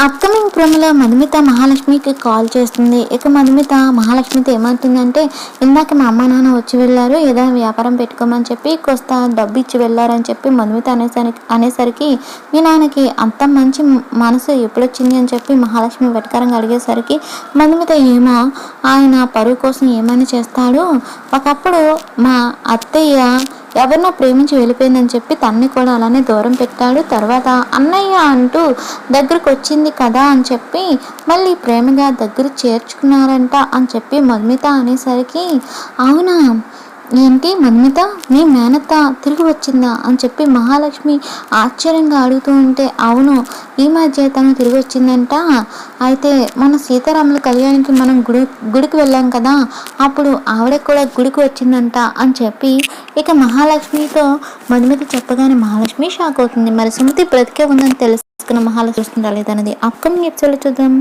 Upcoming ప్రోమోలో మధుమిత మహాలక్ష్మికి call చేస్తుంది. ఇక మధుమిత మహాలక్ష్మితో ఏమంటుందంటే ఇందాక మా అమ్మ నాన్న వచ్చి వెళ్ళారు ఏదైనా వ్యాపారం పెట్టుకోమని చెప్పి కొంత డబ్బు ఇచ్చి వెళ్ళారని చెప్పి మధుమిత అనేసరికి అనేసరికి మీ నాన్నకి అంత మంచి మనసు ఎప్పుడొచ్చింది? అని చెప్పి మహాలక్ష్మి వెటకారంగా అడిగేసరికి మధుమిత ఏమో? ఆయన పరువు కోసం ఏమైనా చేస్తాడు? ఒకప్పుడు మా అత్తయ్య ఎవరినో ప్రేమించి వెళ్ళిపోయిందని చెప్పి తన్ని కూడా అలానే దూరం పెట్టాడు. తర్వాత అన్నయ్య అంటూ దగ్గరకు వచ్చింది కదా అని చెప్పి మళ్ళీ ప్రేమగా దగ్గర చేర్చుకున్నారంట అని చెప్పి మధుమిత అనేసరికి అవునా? ఏంటి మన్మిత? మీ మేనత్త తిరిగి వచ్చిందా? అని చెప్పి మహాలక్ష్మి ఆశ్చర్యంగా అడుగుతూ ఉంటే అవును ఈ మధ్య తను తిరిగి వచ్చిందంట అయితే మన సీతారాముల కళ్యాణికి మనం గుడి గుడికి వెళ్ళాం కదా అప్పుడు ఆవిడ కూడా గుడికి వచ్చిందంట అని చెప్పి ఇక మహాలక్ష్మితో మధుమతి చెప్పగానే మహాలక్ష్మి షాక్ అవుతుంది. మరి సుమతి బ్రతికే ఉందని తెలుసుకున్న మహాలక్ష్మి చూస్తుందా లేదన్నది అప్కమింగ్ ఎపిసోడ్ చూద్దాం.